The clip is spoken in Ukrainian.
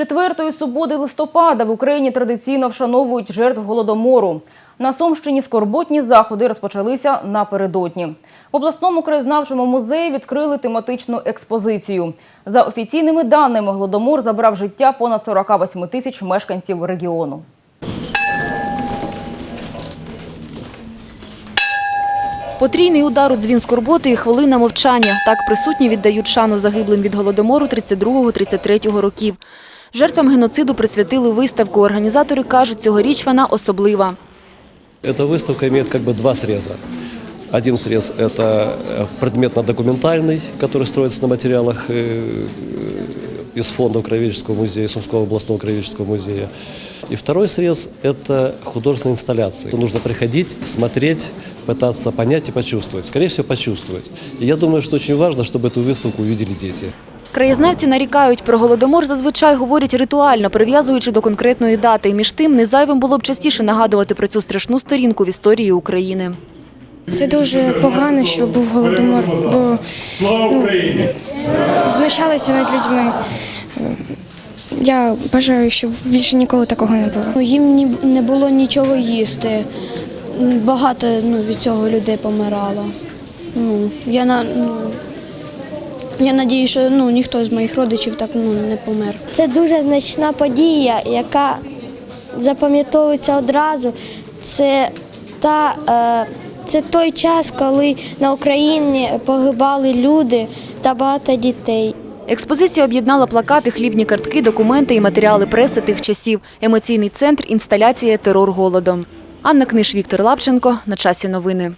Четвертої суботи листопада в Україні традиційно вшановують жертв голодомору. На Сумщині скорботні заходи розпочалися напередодні. В обласному краєзнавчому музеї відкрили тематичну експозицію. За офіційними даними, голодомор забрав життя понад 48 тисяч мешканців регіону. Потрійний удар у дзвін скорботи і хвилина мовчання. Так присутні віддають шану загиблим від голодомору 32-33 років. Жертвам геноциду присвятили виставку. Організатори кажуть, цьогоріч вона особлива. Эта выставка имеет как бы два среза. Один срез – это э, предметно-документальный, который строится на материалах э, из фонда Краеведческого музея, Сумского областного краеведческого музея. И второй срез – это художественные инсталляции. Нужно приходить, смотреть, пытаться понять и почувствовать. Скорее всего, почувствовать. И я думаю, что очень важно, чтобы эту выставку увидели дети. Краєзнавці нарікають, про голодомор зазвичай говорять ритуально, прив'язуючи до конкретної дати. Між тим, незайвим було б частіше нагадувати про цю страшну сторінку в історії України. Це дуже погано, що був голодомор, бо ну, знущалися над людьми. Е, Я бажаю, щоб більше ніколи такого не було. Їм ні- не було нічого їсти. Багато ну, від цього людей помирало. Ну, я, на, ну, я надію, що ну, ніхто з моїх родичів так ну, не помер. Це дуже значна подія, яка запам'ятовується одразу. Це, та, е, це той час, коли на Україні погибали люди та багато дітей. Експозиція об'єднала плакати, хлібні картки, документи і матеріали преси тих часів. Емоційний центр, інсталяція «Терор голодом». Анна Книж, Віктор Лапченко. На часі новини.